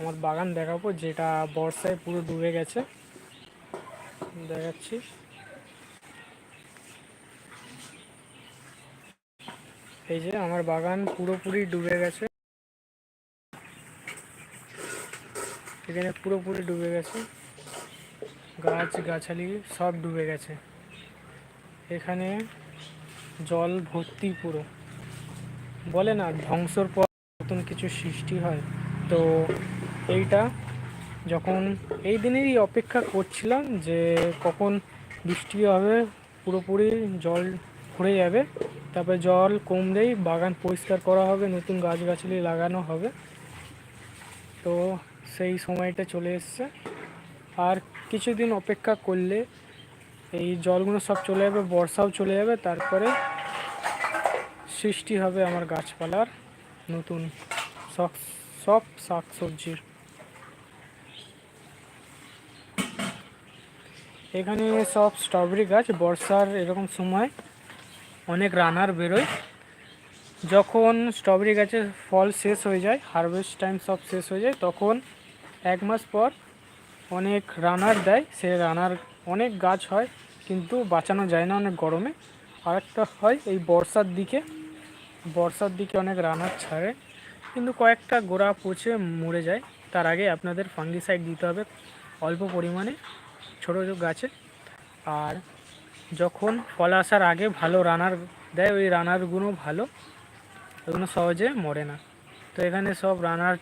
আমার বাগান দেখাবো, যেটা বর্ষায় পুরো ডুবে গেছে। দেখাচ্ছি। এই যে আমার বাগান পুরোপুরি ডুবে গেছে। এখানে পুরোপুরি ডুবে গেছে। গাছ, গাছালি সব ডুবে গেছে। এখানে জল ভর্তি পুরো। বলে না, ধ্বংসর পর নতুন কিছু সৃষ্টি হয়। তো এইটা যখন এই দিনেরই অপেক্ষা করছিলাম যে কখন বৃষ্টি হবে, পুরোপুরি জল ভরে যাবে, তারপরে জল কমলেই বাগান পরিষ্কার করা হবে, নতুন গাছগাছালি লাগানো হবে। তো সেই সময়টা চলে এসছে। আর কিছুদিন অপেক্ষা করলে এই জলগুলো সব চলে যাবে, বর্ষাও চলে যাবে, তারপরে সৃষ্টি হবে আমার গাছপালার নতুন সব সব শাক সবজির এখানে সব স্ট্রবেরি গাছ, বর্ষার এরকম সময় অনেক রানার বেরোয়। যখন স্ট্রবেরি গাছের ফল শেষ হয়ে যায় হারভেস্ট টাইম সব শেষ হয়ে যায়, তখন এক মাস পর অনেক রানার দেয়। সে রানার অনেক গাছ হয়, কিন্তু বাঁচানো যায় না অনেক গরমে। আরেকটা হয় এই বর্ষার দিকে। বর্ষার দিকে অনেক রানার ছাড়ে, কিন্তু কয়েকটা গোড়া পচে মরে যায়। তার আগে আপনাদের ফাঙ্গিসাইড দিতে হবে অল্প পরিমাণে। ছোটো ছোটো গাছে। আর যখন ফল আসার আগে ভালো রানার দেয়, ওই রানারগুলো ভালো, ওগুলো সহজে মরে না। তো এখানে সব রানার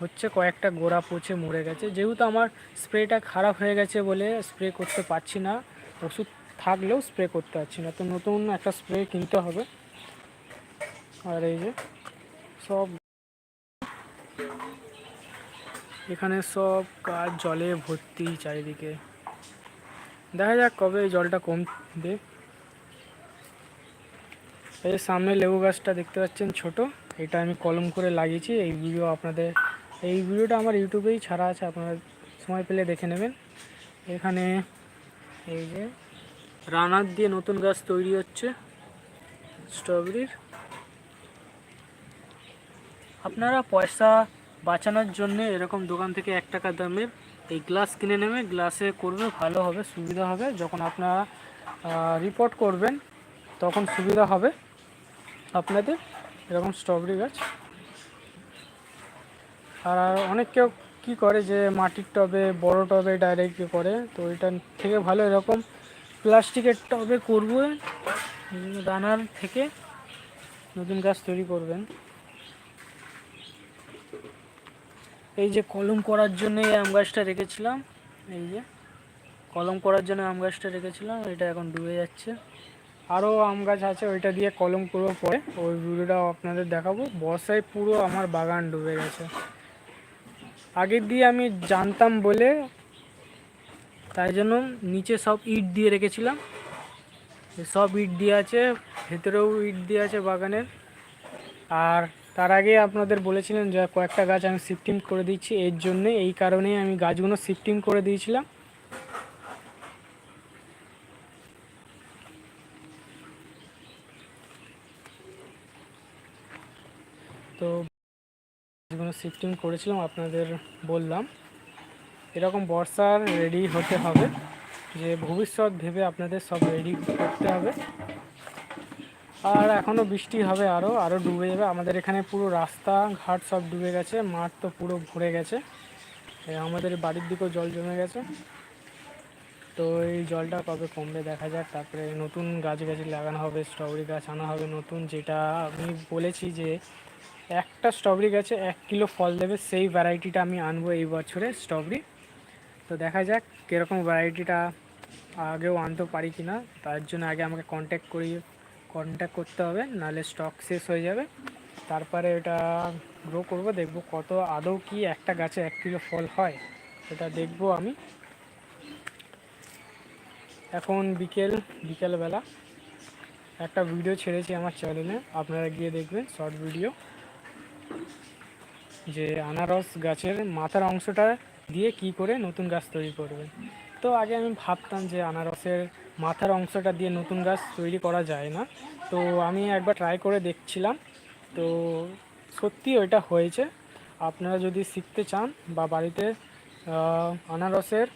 হচ্ছে, কয়েকটা গোড়া পচে মরে গেছে। যেহেতু আমার স্প্রেটা খারাপ হয়ে গেছে বলে স্প্রে করতে পারছি না, ওষুধ থাকলেও স্প্রে করতে পারছি না। তো নতুন একটা স্প্রে কিনতে হবে। আর এই যে সব এখানে সব গাছ জলে ভর্তি চারিদিকে। দেখা যাক কবে এই জলটা কমবে। এই যে সামনে লেবু গাছটা দেখতে পাচ্ছেন ছোট, এটা আমি কলম করে লাগিয়েছি, এই ভিডিও আপনাদের, এই ভিডিওটা আমার ইউটিউবেই ছাড়া আছে, আপনারা সময় পেলে দেখে নেবেন। এখানে এই যে রানার দিয়ে নতুন গাছ তৈরি হচ্ছে, স্ট্রবেরির। আপনারা পয়সা বাঁচানোর জন্য এরকম দোকান থেকে এক টাকা দামের এই গ্লাস কিনে নেবে গ্লাসে করবে, ভালো হবে, সুবিধা হবে। যখন আপনারা রিপোর্ট করবেন, তখন সুবিধা হবে আপনাদের। এরকম স্ট্রবেরি গাছ। আর অনেক কেউ কী করে যে মাটির টবে, বড় টবে ডাইরেক্ট করে, তো এটা থেকে ভালো এরকম প্লাস্টিকের টবে করব দানার থেকে নতুন গাছ তৈরি করবেন। এই যে কলম করার জন্য এই আম গাছটা রেখেছিলাম। এই যে কলম করার জন্য আম গাছটা রেখেছিলাম, এটা এখন ডুবে যাচ্ছে। আরও আম গাছ আছে, ওইটা দিয়ে কলম করব পরে। ওই ভিডিওটাও আপনাদের দেখাবো। বর্ষায় পুরো আমার বাগান ডুবে গেছে। আগের দিয়ে আমি জানতাম বলে, তাই জন্য নিচে সব ইট দিয়ে রেখেছিলাম। সব ইট দিয়ে আছে, ভেতরেও ইট দিয়ে আছে বাগানের। আর তার আগে আপনাদের বলেছিলেন যে কয়েকটা গাছ আমি শিফটিং করে দিচ্ছি, এর জন্যে এই কারণেই আমি গাছগুলো শিফটিং করে দিয়েছিলাম। তো গাছগুলো শিফটিং করেছিলাম, আপনাদের বললাম। এরকম বর্ষার রেডি হতে হবে, যে ভবিষ্যৎ ভেবে আপনাদের সব রেডি করতে হবে। আর এখনও বৃষ্টি হবে আরও আরও ডুবে যাবে। আমাদের এখানে পুরো রাস্তা ঘাট সব ডুবে গেছে, মাঠ তো পুরো ভরে গেছে। আমাদের বাড়ির দিকেও জল জমে গেছে। তো এই জলটা কবে কমবে দেখা যাক, তারপরে নতুন গাছ গাছ লাগানো হবে স্ট্রবেরি গাছ আনা হবে নতুন, যেটা আমি বলেছি যে একটা স্ট্রবেরি গাছে এক কিলো ফল দেবে, সেই ভ্যারাইটিটা আমি আনব এই বছরে স্ট্রবেরি তো দেখা যাক কীরকম ভ্যারাইটিটা আগেও আনতে পারি কি না তার জন্য আগে আমাকে কন্ট্যাক্ট করিয়ে কন্ট্যাক্ট করতে হবে, নাহলে স্টক শেষ হয়ে যাবে। তারপরে এটা গ্রো করব, দেখব কত আদৌ কি একটা গাছে এক কিলো ফল হয়, এটা দেখব আমি। এখন বিকেল, বিকেলবেলা। একটা ভিডিও ছেড়েছি আমার চ্যানেলে আপনারা গিয়ে দেখবেন শর্ট ভিডিও যে আনারস গাছের মাথার অংশটা দিয়ে কি করে নতুন গাছ তৈরি করবেন। তো আগে আমি ভাবতাম যে আনারসের মাথার অংশটা দিয়ে নতুন গাছ তৈরি করা যায় না। তো আমি একবার ট্রাই করে দেখছিলাম। তো সত্যি ওইটা হয়েছে। আপনারা যদি শিখতে চান বা বাড়িতে আনারসের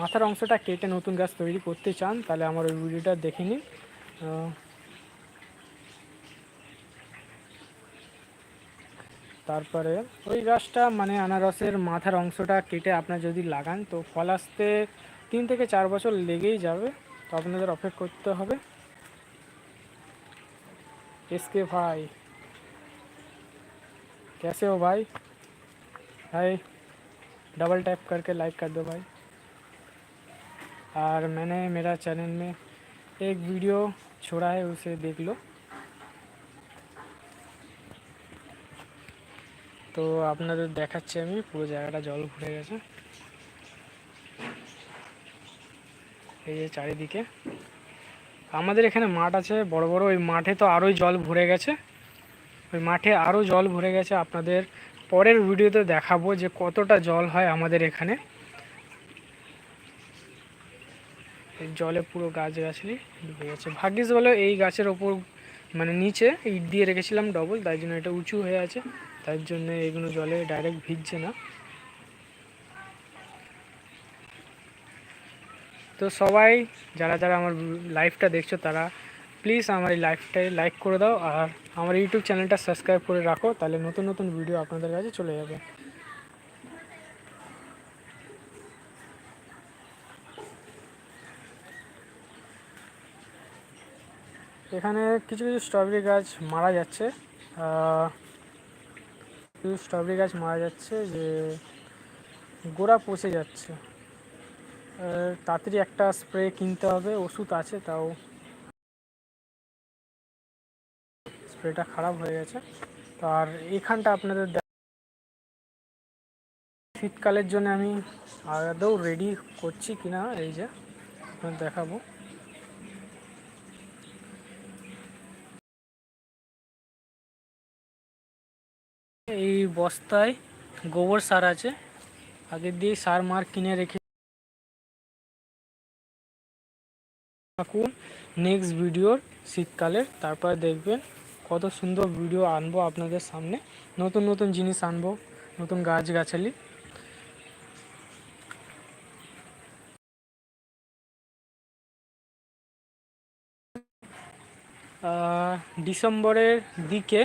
মাথার অংশটা কেটে নতুন গাছ তৈরি করতে চান, তাহলে আমার ওই ভিডিওটা দেখে নিন। তারপরে ওই গাছটা মানে আনারসের মাথার অংশটা কেটে আপনার যদি লাগান, তো ফল আসতে তিন থেকে চার বছর লেগেই যাবে তো আপনাদের অপেক্ষা করতে হবে এসকে ভাই कैसे हो भाई हाय डबल टैप करके लाइक कर दो भाई और मैंने मेरा चैनल में एक वीडियो छोड़ा है उसे देख लो তো আপনাদের দেখাচ্ছি আমি পুরো জায়গাটা জল ভরে গেছে এই যে চারিদিকে। আমাদের এখানে মাঠ আছে বড় বড়, ওই মাঠে তো আরোই জল ভরে গেছে। ওই মাঠে আরও জল ভরে গেছে, আপনাদের পরের ভিডিওতে দেখাবো যে কতটা জল হয় আমাদের এখানে। জলে পুরো গাছ গাছলি ডুবে গেছে। ভাগ্যিস বলে এই গাছের ওপর মানে নিচে ইট দিয়ে রেখেছিলাম ডবল তাই জন্য এটা উঁচু হয়ে আছে। তাই জন্য এগুলো জলে ডাইরেক্ট ভিজছে না। তো সবাই, যারা যারা আমার লাইভটা দেখছ তারা প্লিজ আমার এই লাইভটায় লাইক করে দাও আর আমার ইউটিউব চ্যানেলটা সাবস্ক্রাইব করে রাখো, তাহলে নতুন নতুন ভিডিও আপনাদের কাছে চলে যাবে। এখানে কিছু কিছু স্ট্রবেরি গাছ মারা যাচ্ছে। কিছু স্ট্রবেরি গাছ মারা যাচ্ছে যে গোড়া পচে যাচ্ছে। তাড়াতাড়ি একটা স্প্রে কিনতে হবে, ওষুধ আছে, তাও স্প্রেটা খারাপ হয়ে গেছে। তো আর এখানটা আপনাদের শীতকালের জন্য আমি আদৌ রেডি করছি কিনা, এই যে দেখাবো। এই বস্তায় গোবর সার আছে, আগের দিয়ে সার মার কিনে রেখে থাকুন নেক্সট ভিডিওর শীতকালের। তারপরে দেখবেন কত সুন্দর ভিডিও আনব আপনাদের সামনে। নতুন নতুন জিনিস আনব, নতুন গাছগাছালি। ডিসেম্বরের দিকে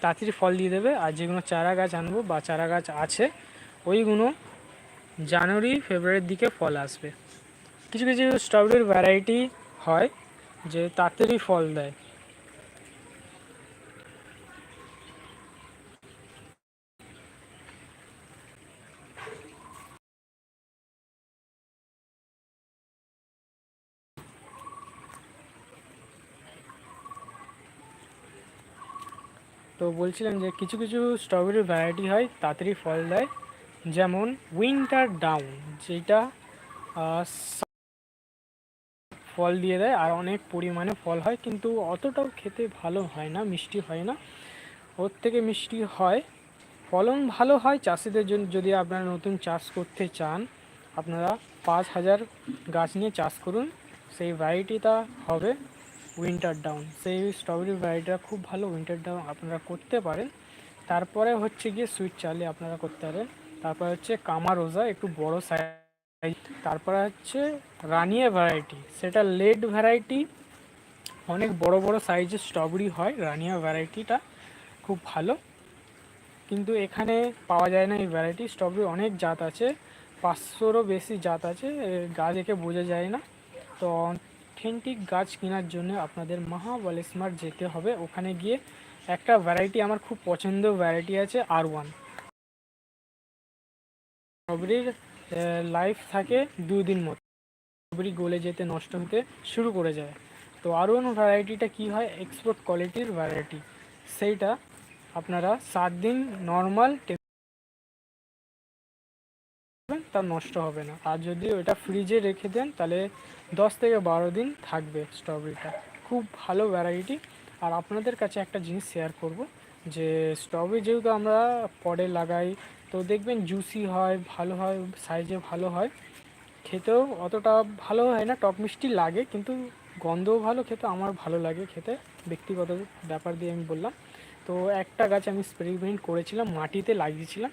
তাড়াতাড়ি ফল দিয়ে দেবে আর যেগুলো চারা গাছ আনব বা চারা গাছ আছে ওইগুলো জানুয়ারি, ফেব্রুয়ারির দিকে ফল আসবে। কিছু কিছু স্ট্রবেরির ভ্যারাইটি হয় যে তাড়াতাড়ি ফল দেয়। তো বলছিলাম যে কিছু কিছু স্ট্রবেরির ভ্যারাইটি হয়, তাড়াতাড়ি ফল দেয়। যেমন উইন্টার ডাউন যেটা ফল দিয়ে দেয় আর অনেক পরিমাণে ফল হয়, কিন্তু অতটাও খেতে ভালো হয় না, মিষ্টি হয় না। ওর থেকে মিষ্টি হয়। ফলন ভালো হয়, চাষিদের জন্য যদি আপনারা নতুন চাষ করতে চান, আপনারা পাঁচ হাজার গাছ নিয়ে চাষ করুন। সেই ভ্যারাইটিটা হবে উইন্টার ডাউন সেই স্ট্রবেরি ভ্যারাইটিটা খুব ভালো উইন্টার ডাউন আপনারা করতে পারেন। তারপরে হচ্ছে গিয়ে সুইট চার্লি আপনারা করতে পারেন। তারপরে হচ্ছে কামারোজা, একটু বড় সাইজ তারপরে হচ্ছে রানিয়া ভ্যারাইটি সেটা লেড ভ্যারাইটি অনেক বড় বড় সাইজের স্ট্রবেরি হয়, রানিয়া ভ্যারাইটিটা খুব ভালো। কিন্তু এখানে পাওয়া যায় না এই ভ্যারাইটি স্ট্রবেরি অনেক জাত আছে, পাঁচশোরও বেশি জাত আছে গাছ একে বোঝা যায় না। তো অথেন্টিক গাছ কেনার জন্য আপনাদের মহাবলে স্মার্ট যেতে হবে। ওখানে গিয়ে একটা ভ্যারাইটি আমার খুব পছন্দ ভ্যারাইটি আছে আর ওয়ান স্ট্রবেরির লাইফ থাকে দুদিন মতো। স্ট্রবেরি গলে যেতে, নষ্ট হতে শুরু করে যায়। তো আর ওয়ান ভ্যারাইটিটা কী হয়? এক্সপোর্ট কোয়ালিটির ভ্যারাইটি সেইটা আপনারা সাত দিন নর্মাল তা নষ্ট হবে না। আর যদি ওটা ফ্রিজে রেখে দেন, তাহলে দশ থেকে বারো দিন থাকবে স্ট্রবেরিটা খুব ভালো ভ্যারাইটি আর আপনাদের কাছে একটা জিনিস শেয়ার করব, যে স্ট্রবেরি যেহেতু আমরা পরে লাগাই তো দেখবেন জুসি হয়, ভালো হয় সাইজে ভালো হয়। খেতেও অতটা ভালো হয় না, টক মিষ্টি লাগে, কিন্তু গন্ধও ভালো, খেতে আমার ভালো লাগে খেতে। ব্যক্তিগত ব্যাপার দিয়ে আমি বললাম। তো একটা গাছ আমি এক্সপেরিমেন্ট করেছিলাম, মাটিতে লাগিয়েছিলাম।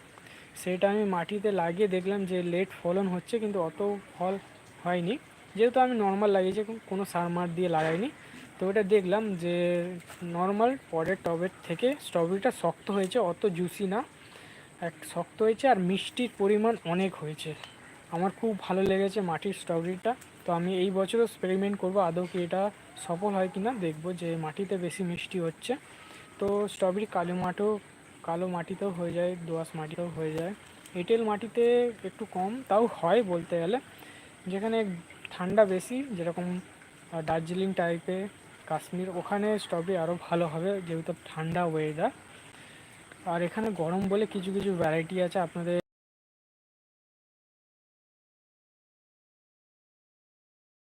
সেটা আমি মাটিতে লাগিয়ে দেখলাম যে লেট ফলন হচ্ছে, কিন্তু অত ফল হয়নি। যেহেতু আমি নর্মাল লাগিয়েছি, কোনো- সার মার দিয়ে লাগাইনি। তো ওটা দেখলাম যে নর্মাল পরের টবের থেকে স্ট্রবেরিটা শক্ত হয়েছে, অত জুসি না। এক শক্ত হয়েছে আর মিষ্টির পরিমাণ অনেক হয়েছে। আমার খুব ভালো লেগেছে মাটির স্ট্রবেরিটা তো আমি এই বছরও এক্সপেরিমেন্ট করব, আদৌ কি এটা সফল হয় কি না দেখব যে মাটিতে বেশি মিষ্টি হচ্ছে। তো স্ট্রবেরি কালো মাঠেও, কালো মাটিতেও হয়ে যায়, দোআঁশ মাটিতেও হয়ে যায়। এঁটেল মাটিতে একটু কম, তাও হয় বলতে গেলে। যেখানে ঠান্ডা বেশি, যেরকম দার্জিলিং টাইপে কাশ্মীর, ওখানে স্ট্রবেরি আরও ভালো হবে, যেহেতু ঠান্ডা ওয়েদার আর এখানে গরম বলে কিছু কিছু ভ্যারাইটি আছে আপনাদের।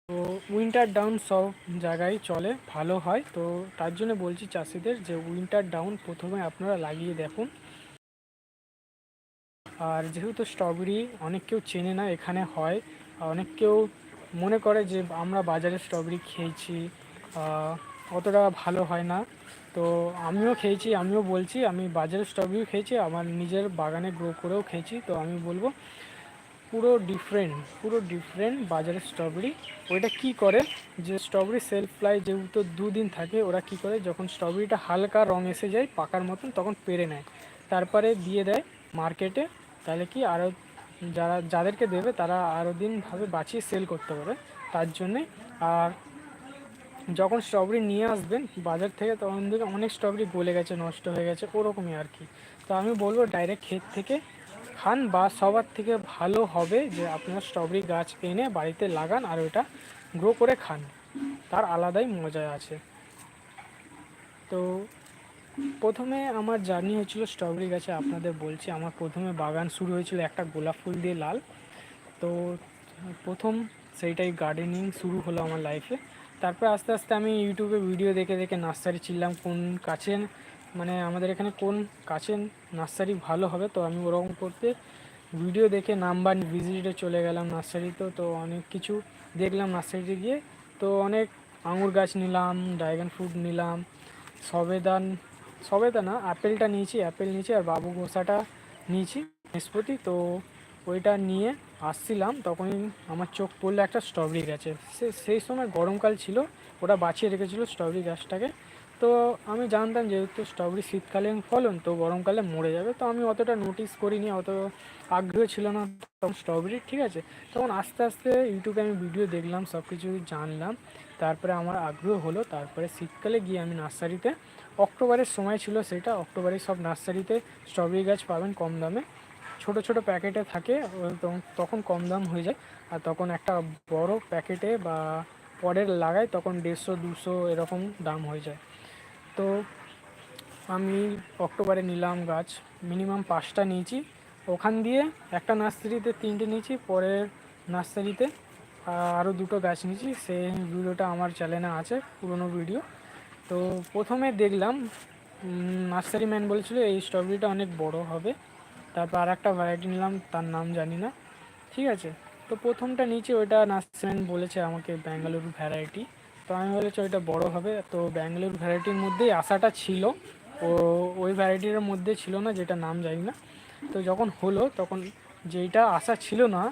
তো উইন্টার ডাউন সব জায়গায় চলে, ভালো হয়। তো তার জন্য বলছি চাষিদের যে উইন্টার ডাউন প্রথমে আপনারা লাগিয়ে দেখুন। আর যেহেতু স্ট্রবেরি অনেক কেউ চেনে না, এখানে হয়। অনেক কেউ মনে করে যে আমরা বাজারে স্ট্রবেরি খেয়েছি অতটা ভালো হয় না। তো আমিও খেয়েছি, আমিও বলছি, আমি বাজারের স্ট্রবেরিও খেয়েছি, আমার নিজের বাগানে গ্রো করেও খেয়েছি, তো আমি বলব পুরো ডিফারেন্ট পুরো ডিফারেন্ট বাজারের স্ট্রবেরি ওইটা কি করে? যে স্ট্রবেরি সেলফ ফ্লাই যেহেতু দুদিন থাকে, ওরা কি করে? যখন স্ট্রবেরিটা হালকা রং এসে যায়, পাকার মতন, তখন পেরে নেয়। তারপরে দিয়ে দেয় মার্কেটে তাহলে কি আরও যারা, যাদেরকে দেবে, তারা আরও দিনভাবে বাঁচিয়ে সেল করতে পারে তার জন্যে আর যখন স্ট্রবেরি নিয়ে আসবেন, বাজার থেকে তখন দেখে অনেক স্ট্রবেরি গলে গেছে, নষ্ট হয়ে গেছে, ওরকমই আর কি। তো আমি বলব ডাইরেক্ট ক্ষেত থেকে খান বা সবার থেকে ভালো হবে যে আপনার স্ট্রবেরি গাছ এনে বাড়িতে লাগান আর ওটা গ্রো করে খান। তার আলাদাই মজা আছে। তো প্রথমে আমার জার্নি হয়েছিল স্ট্রবেরি গাছে, আপনাদের বলছি। আমার প্রথমে বাগান শুরু হয়েছিল একটা গোলাপ ফুল দিয়ে লাল। তো প্রথম সেইটাই গার্ডেনিং শুরু হলো আমার লাইফে তারপর আস্তে আস্তে আমি ইউটিউবে ভিডিও দেখে দেখে নার্সারি চিনলাম কোন কাছে মানে আমাদের এখানে কোন কাছে নার্সারি ভালো হবে। তো আমি ওরকম করতে ভিডিও দেখে নাম্বার ভিজিটে চলে গেলাম নার্সারিতে। তো অনেক কিছু দেখলাম নার্সারিতে গিয়ে। তো অনেক আঙুর গাছ নিলাম ড্রাগন ফ্রুট নিলাম, সবেদান, সবেদা না, আপেলটা নিয়েছি অ্যাপেল নিয়েছি আর বাবু গোসাটা নিয়েছি বৃহস্পতি। তো ওইটা নিয়ে আসছিলাম, তখনই আমার চোখ পড়ল একটা স্ট্রবেরি গাছে। সে, সেই সময় গরমকাল ছিল ওটা বাঁচিয়ে রেখেছিল স্ট্রবেরি গাছটাকে। তো আমি জানতাম যেহেতু স্ট্রবেরি শীতকালীন ফলন, তো গরমকালে মরে যাবে। তো আমি অতটা নোটিস করিনি, অত আগ্রহ ছিল না তখন স্ট্রবেরি ঠিক আছে? তখন আস্তে আস্তে ইউটিউবে আমি ভিডিও দেখলাম সব কিছু জানলাম। তারপরে আমার আগ্রহ হলো, তারপরে শীতকালে গিয়ে আমি নার্সারিতে, অক্টোবরের সময় ছিল সেটা, অক্টোবরে সব নার্সারিতে স্ট্রবেরি গাছ পাবেন কম দামে। ছোট ছোট প্যাকেটে থাকে তখন- কম দাম হয়ে যায়। আর তখন একটা বড় প্যাকেটে বা পরের লাগায় তখন দেড়শো, দুশো এরকম দাম হয়ে যায়। তো আমি অক্টোবরে নিলাম গাছ, মিনিমাম পাঁচটা নিয়েছি। ওখান দিয়ে একটা নার্সারিতে তিনটে নিয়েছি, পরের নার্সারিতে আরও দুটো গাছ নিয়েছি। সেই ভিডিওটা আমার চ্যানেলে আছে, পুরনো ভিডিও। তো প্রথমে দেখলাম নার্সারি ম্যান বলেছিল, এই স্ট্রবেরিটা অনেক বড় হবে। তারপর আর একটা ভ্যারাইটি নিলাম, তার নাম জানি না। ঠিক আছে? তো প্রথমটা নিচে ওইটা নার্সারি বলেছে আমাকে ব্যাঙ্গালুরু ভ্যারাইটি তো আমি বলেছি ওইটা বড় হবে। তো ব্যাঙ্গালুরু ভ্যারাইটির মধ্যেই আশাটা ছিল। ও, ওই ভ্যারাইটির মধ্যে ছিল না, যেটা নাম জানি না। তো যখন হলো, তখন যেইটা আশা ছিল না,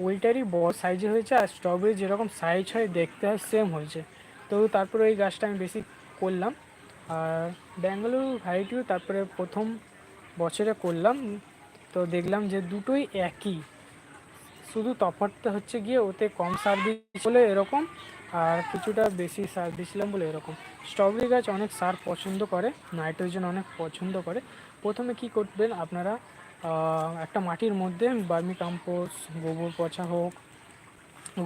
ওইটারই বড় সাইজে হয়েছে আর স্ট্রবেরি যেরকম সাইজ হয়, দেখতে হয় সেম হয়েছে। তো তারপরে ওই গাছটা আমি বেশি করলাম। আর ব্যাঙ্গালুরু ভ্যারাইটিও তারপরে প্রথম বছরে করলাম। তো দেখলাম যে দুটোই একই। শুধু তফাৎটা হচ্ছে গিয়ে ওতে কম সার বলে এরকম আর কিছুটা বেশি সার দিয়েছিলাম বলে এরকম। স্ট্রবেরি গাছ অনেক সার পছন্দ করে, নাইট্রোজেন অনেক পছন্দ করে। প্রথমে কি করবেন আপনারা একটা মাটির মধ্যে বার্মি কম্পোস্ট গোবর পচা হোক।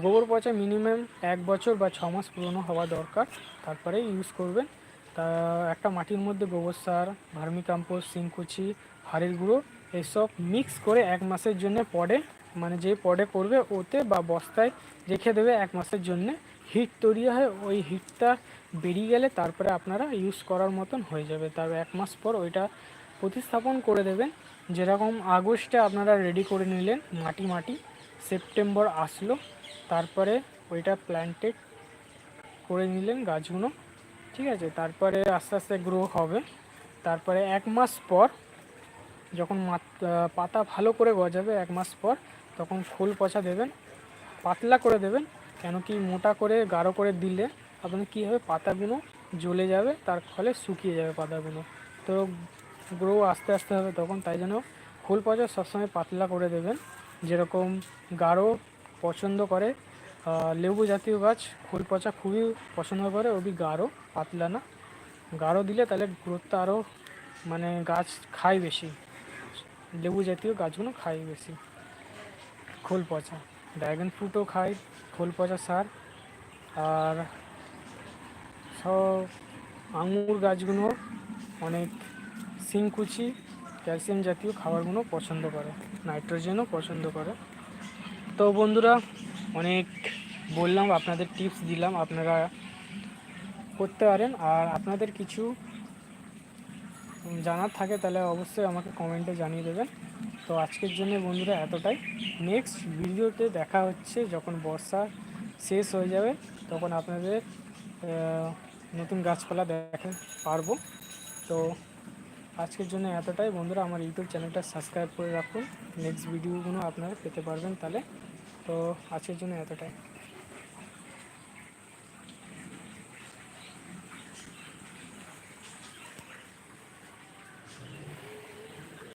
গোবর পচা মিনিমাম এক বছর বা ছ মাস পুরনো হওয়া দরকার তারপরে ইউজ করবেন। তা একটা মাটির মধ্যে গোবর সার ভার্মি কম্পোস্ট সিংকুচি হাড়ের গুঁড়ো এসব মিক্স করে এক মাসের জন্য পডে মানে যে পডে করবে ওতে বা বস্তায় রেখে দেবে এক মাসের জন্য। হিট তৈরি হয়, ওই হিটটা বেরিয়ে গেলে তারপরে আপনারা ইউজ করার মতন হয়ে যাবে। তার এক মাস পর ওইটা প্রতিস্থাপন করে দেবেন। যেরকম আগস্টে আপনারা রেডি করে নিলেন, মাটি মাটি, সেপ্টেম্বর আসলো, তারপরে ওইটা প্ল্যান্টেড করে নিলেন গাছগুলো, ঠিক আছে? তারপরে আস্তে আস্তে গ্রো হবে। তারপরে এক মাস পর যখন পাতা ভালো করে গজাবে এক মাস পর, তখন ফুল পচা দেবেন, পাতলা করে দেবেন, কেন কি মোটা করে, গাঢ় করে দিলে আপনার কী হবে? পাতাগুলো জ্বলে যাবে, তার ফলে শুকিয়ে যাবে পাতাগুলো। তো গ্রো আস্তে আস্তে হবে তখন, তাই জন্য ফুল পচা সবসময় পাতলা করে দেবেন। যেরকম গাঢ় পছন্দ করে লেবু জাতীয় গাছ ফুল পচা খুবই পছন্দ করে ওবি গাঢ়, পাতলা না। গাঢ় দিলে তাহলে গ্রোথটা আরও মানে গাছ খায় বেশি। লেবু জাতীয় গাছগুলো খায় বেশি। খোল পচা। ড্রাগন ফ্রুটও খায় খোল পচা সার। আর সব আঙুর গাছগুলো অনেক শিংকুচি ক্যালসিয়াম জাতীয় খাবারগুলো পছন্দ করে, নাইট্রোজেনও পছন্দ করে। তো বন্ধুরা, অনেক বললাম, আপনাদের টিপস দিলাম, আপনারা করতে পারেন। আর আপনাদের কিছু জানার থাকে, তাহলে অবশ্যই আমাকে কমেন্টে জানিয়ে দেবেন। তো আজকের জন্য বন্ধুরা এতটাই। নেক্সট ভিডিওতে দেখা হচ্ছে যখন বর্ষা শেষ হয়ে যাবে, তখন আপনাদের নতুন গাছপালা দেখা পারব। তো আজকের জন্য এতটাই। বন্ধুরা আমার ইউটিউব চ্যানেলটা সাবস্ক্রাইব করে রাখুন। নেক্সট ভিডিওগুলো আপনারা পেতে পারবেন তাহলে। তো আজকের জন্য এতটাই।